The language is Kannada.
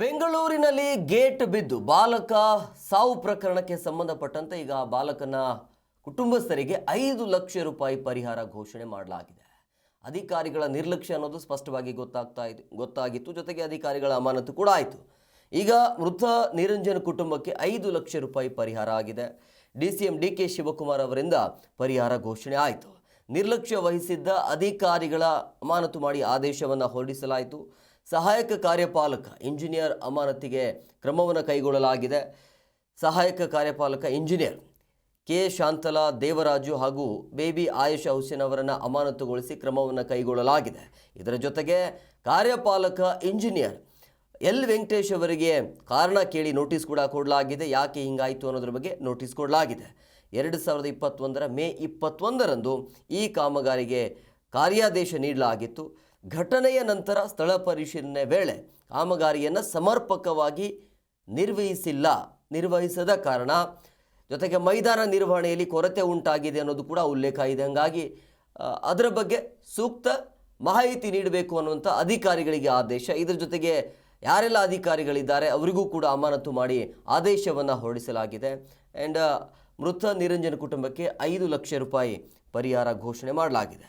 ಬೆಂಗಳೂರಿನಲ್ಲಿ ಗೇಟ್ ಬಿದ್ದು ಬಾಲಕ ಸಾವು ಪ್ರಕರಣಕ್ಕೆ ಸಂಬಂಧಪಟ್ಟಂತೆ ಈಗ ಬಾಲಕನ ಕುಟುಂಬಸ್ಥರಿಗೆ ಐದು ಲಕ್ಷ ರೂಪಾಯಿ ಪರಿಹಾರ ಘೋಷಣೆ ಮಾಡಲಾಗಿದೆ. ಅಧಿಕಾರಿಗಳ ನಿರ್ಲಕ್ಷ್ಯ ಅನ್ನೋದು ಸ್ಪಷ್ಟವಾಗಿ ಗೊತ್ತಾಗ್ತಾ ಇತ್ತು ಗೊತ್ತಾಗಿತ್ತು. ಜೊತೆಗೆ ಅಧಿಕಾರಿಗಳ ಅಮಾನತು ಕೂಡ ಆಯಿತು. ಈಗ ಮೃತ ನಿರಂಜನ್ ಕುಟುಂಬಕ್ಕೆ ಐದು ಲಕ್ಷ ರೂಪಾಯಿ ಪರಿಹಾರ ಆಗಿದೆ. D C M D K Shivakumar ಅವರಿಂದ ಪರಿಹಾರ ಘೋಷಣೆ ಆಯಿತು. ನಿರ್ಲಕ್ಷ್ಯ ವಹಿಸಿದ್ದ ಅಧಿಕಾರಿಗಳ ಅಮಾನತು ಮಾಡಿ ಆದೇಶವನ್ನು ಹೊರಡಿಸಲಾಯಿತು. ಸಹಾಯಕ ಕಾರ್ಯಪಾಲಕ ಇಂಜಿನಿಯರ್ ಅಮಾನತಿಗೆ ಕ್ರಮವನ್ನು ಕೈಗೊಳ್ಳಲಾಗಿದೆ. ಸಹಾಯಕ ಕಾರ್ಯಪಾಲಕ ಇಂಜಿನಿಯರ್ ಕೆ. ಶಾಂತಲಾ, ದೇವರಾಜು ಹಾಗೂ ಬೇಬಿ ಆಯುಷ್ ಹುಸೇನ್ ಅವರನ್ನು ಅಮಾನತುಗೊಳಿಸಿ ಕ್ರಮವನ್ನು ಕೈಗೊಳ್ಳಲಾಗಿದೆ. ಇದರ ಜೊತೆಗೆ ಕಾರ್ಯಪಾಲಕ ಇಂಜಿನಿಯರ್ ಎಲ್. ವೆಂಕಟೇಶ್ ಅವರಿಗೆ ಕಾರಣ ಕೇಳಿ ನೋಟಿಸ್ ಕೂಡ ಕೊಡಲಾಗಿದೆ. ಯಾಕೆ ಹಿಂಗಾಯಿತು ಅನ್ನೋದ್ರ ಬಗ್ಗೆ ನೋಟಿಸ್ ಕೊಡಲಾಗಿದೆ. ಎರಡು ಸಾವಿರದ ಇಪ್ಪತ್ತೊಂದರ ಮೇ ಇಪ್ಪತ್ತೊಂದರಂದು ಈ ಕಾಮಗಾರಿಗೆ ಕಾರ್ಯಾದೇಶ ನೀಡಲಾಗಿತ್ತು. ಘಟನೆಯ ನಂತರ ಸ್ಥಳ ಪರಿಶೀಲನೆ ವೇಳೆ ಕಾಮಗಾರಿಯನ್ನು ಸಮರ್ಪಕವಾಗಿ ನಿರ್ವಹಿಸಿಲ್ಲ, ನಿರ್ವಹಿಸದ ಕಾರಣ ಜೊತೆಗೆ ಮೈದಾನ ನಿರ್ವಹಣೆಯಲ್ಲಿ ಕೊರತೆ ಉಂಟಾಗಿದೆ ಅನ್ನೋದು ಕೂಡ ಉಲ್ಲೇಖ ಇದೆ. ಹಂಗಾಗಿ ಅದರ ಬಗ್ಗೆ ಸೂಕ್ತ ಮಾಹಿತಿ ನೀಡಬೇಕು ಅನ್ನುವಂಥ ಅಧಿಕಾರಿಗಳಿಗೆ ಆದೇಶ. ಇದರ ಜೊತೆಗೆ ಯಾರೆಲ್ಲ ಅಧಿಕಾರಿಗಳಿದ್ದಾರೆ ಅವರಿಗೂ ಕೂಡ ಅಮಾನತು ಮಾಡಿ ಆದೇಶವನ್ನು ಹೊರಡಿಸಲಾಗಿದೆ. ಆ್ಯಂಡ್ ಮೃತ ನಿರಂಜನ ಕುಟುಂಬಕ್ಕೆ ಐದು ಲಕ್ಷ ರೂಪಾಯಿ ಪರಿಹಾರ ಘೋಷಣೆ ಮಾಡಲಾಗಿದೆ.